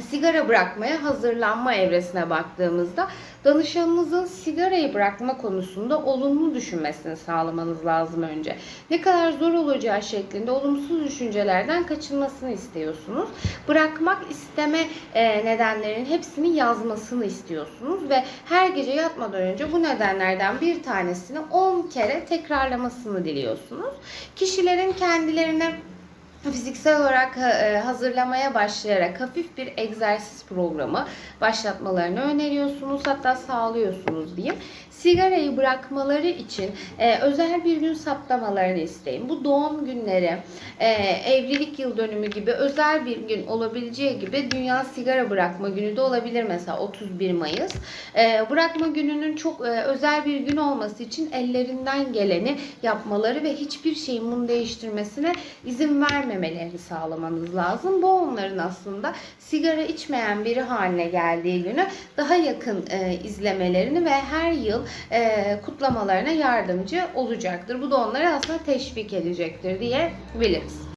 sigara bırakmaya hazırlanma evresine baktığımızda danışanınızın sigarayı bırakma konusunda olumlu düşünmesini sağlamanız lazım önce. Ne kadar zor olacağı şeklinde olumsuz düşüncelerden kaçınmasını istiyorsunuz. Bırakmak isteme e, nedenlerin hepsini yazmasını istiyorsunuz ve her gece yatmadan önce bu nedenlerden bir tanesini 10 kere tekrarlamasını diliyorsunuz. Kişilerin kendilerine fiziksel olarak e, hazırlamaya başlayarak hafif bir egzersiz programı başlatmalarını öneriyorsunuz hatta sağlıyorsunuz diyeyim. Sigarayı bırakmaları için e, özel bir gün saptamalarını isteyin. Bu doğum günleri, e, evlilik yıl dönümü gibi özel bir gün olabileceği gibi Dünya Sigara Bırakma Günü de olabilir mesela 31 Mayıs. E, bırakma gününün çok e, özel bir gün olması için ellerinden geleni yapmaları ve hiçbir şeyin bunu değiştirmesine izin vermemelerini sağlamanız lazım. Bu onların aslında sigara içmeyen biri haline geldiği günü daha yakın e, izlemelerini ve her yıl e, kutlamalarına yardımcı olacaktır. Bu da onları aslında teşvik edecektir diyebiliriz.